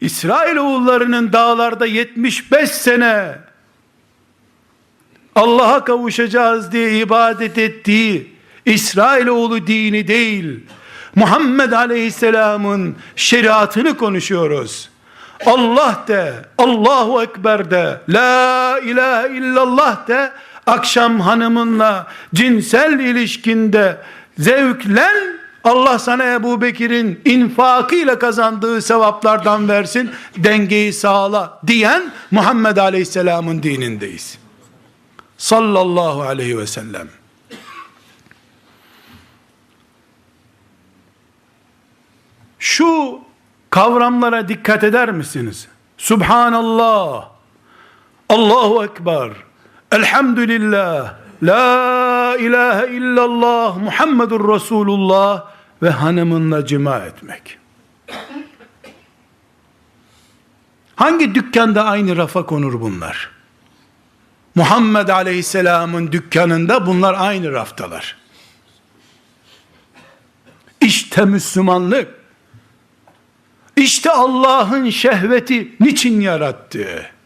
İsrail oğullarının dağlarda 75 sene Allah'a kavuşacağız diye ibadet ettiği İsrailoğlu dini değil, Muhammed Aleyhisselam'ın şeriatını konuşuyoruz. Allah de, Allahu Ekber de, La ilahe illallah de, akşam hanımınla cinsel ilişkinde zevklen, Allah sana Ebu Bekir'in infakıyla kazandığı sevaplardan versin, dengeyi sağla diyen Muhammed Aleyhisselam'ın dinindeyiz. Sallallahu aleyhi ve sellem. Şu kavramlara dikkat eder misiniz? Subhanallah, Allahu Ekber, Elhamdülillah, La ilahe illallah, Muhammedur Resulullah ve hanımınla cima etmek. Hangi dükkanda aynı rafa konur bunlar? Muhammed Aleyhisselam'ın dükkanında bunlar aynı raftalar. İşte Müslümanlık. İşte Allah'ın şehveti niçin yarattığı.